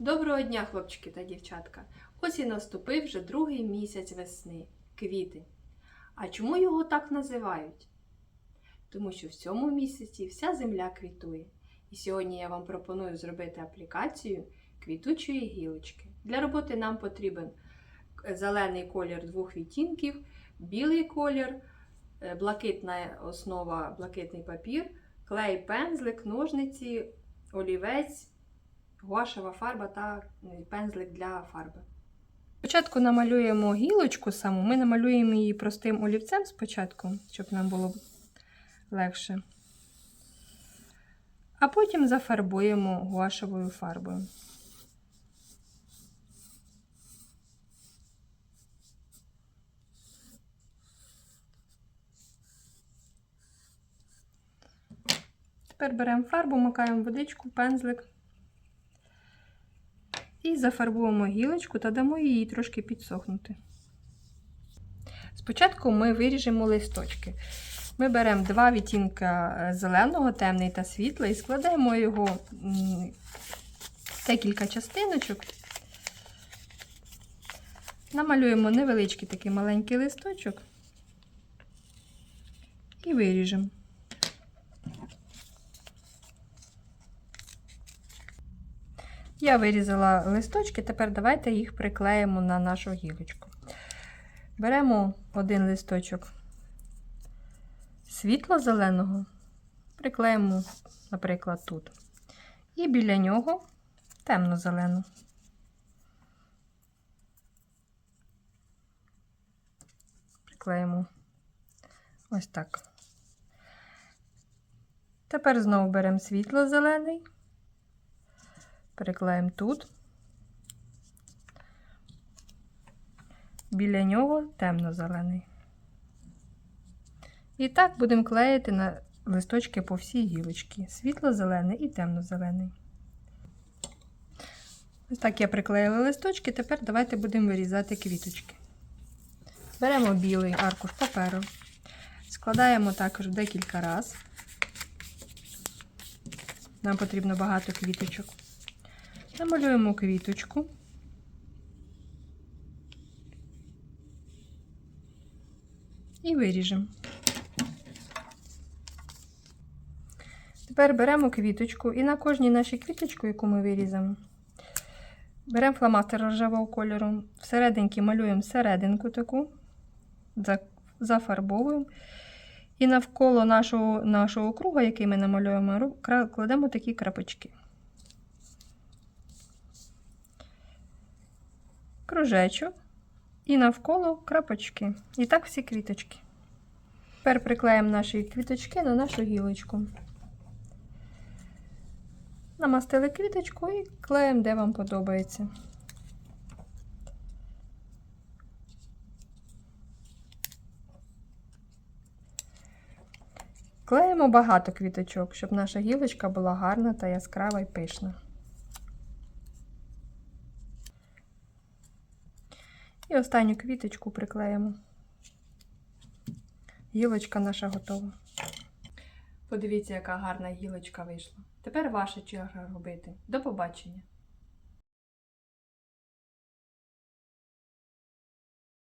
Доброго дня, хлопчики та дівчатка! Ось і наступив вже другий місяць весни квітень. А чому його так називають? Тому що в цьому місяці вся земля квітує. І сьогодні я вам пропоную зробити аплікацію квітучої гілочки. Для роботи нам потрібен зелений колір двох відтінків, білий колір, е, блакитна основа, блакитний папір, клей, пензлик, ножниці, олівець, гуашева фарба та е, пензлик для фарби. Спочатку намалюємо гілочку саму, ми намалюємо її простим олівцем спочатку, щоб нам було легше. А потім зафарбуємо гуашевою фарбою. Тепер беремо фарбу, макаємо водичку, пензлик і зафарбуємо гілочку та дамо їй трошки підсохнути. Спочатку ми виріжемо листочки. Ми беремо два відтінка зеленого, темний та світлий, і складаємо його в декілька частиночок. Намалюємо невеличкий такий маленький листочок і виріжемо. Я вирізала листочки, тепер давайте їх приклеїмо на нашу гілочку. Беремо один листочок світло-зеленого, приклеїмо, наприклад, тут. І біля нього темно-зелену. Приклеїмо ось так. Тепер знову беремо світло-зелений приклеїмо тут. Біля нього темно-зелений. І так будемо клеїти на листочки по всій гілочці. Світло-зелений і темно-зелений. Ось так я приклеїла листочки, тепер давайте будемо вирізати квіточки. Беремо білий аркуш паперу, складаємо також декілька разів. Нам потрібно багато квіточок. Намалюємо квіточку. І виріжемо. Тепер беремо квіточку і на кожній нашій квіточку, яку ми вирізаємо, беремо фломастер рожевого кольору, всерединки малюємо серединку таку, зафарбовуємо. І навколо нашого нашого круга, який ми намалюємо, кладемо такі крапочки. Кружечок і навколо крапочки. І так всі квіточки. Тепер приклеїмо наші квіточки на нашу гілочку. Намастили квіточку і клеїмо, де вам подобається. Клеїмо багато квіточок, щоб наша гілочка була гарна та яскрава і пишна. І останню квіточку приклеїмо. Гілочка наша готова. Подивіться, яка гарна гілочка вийшла. Тепер ваша черга робити. До побачення!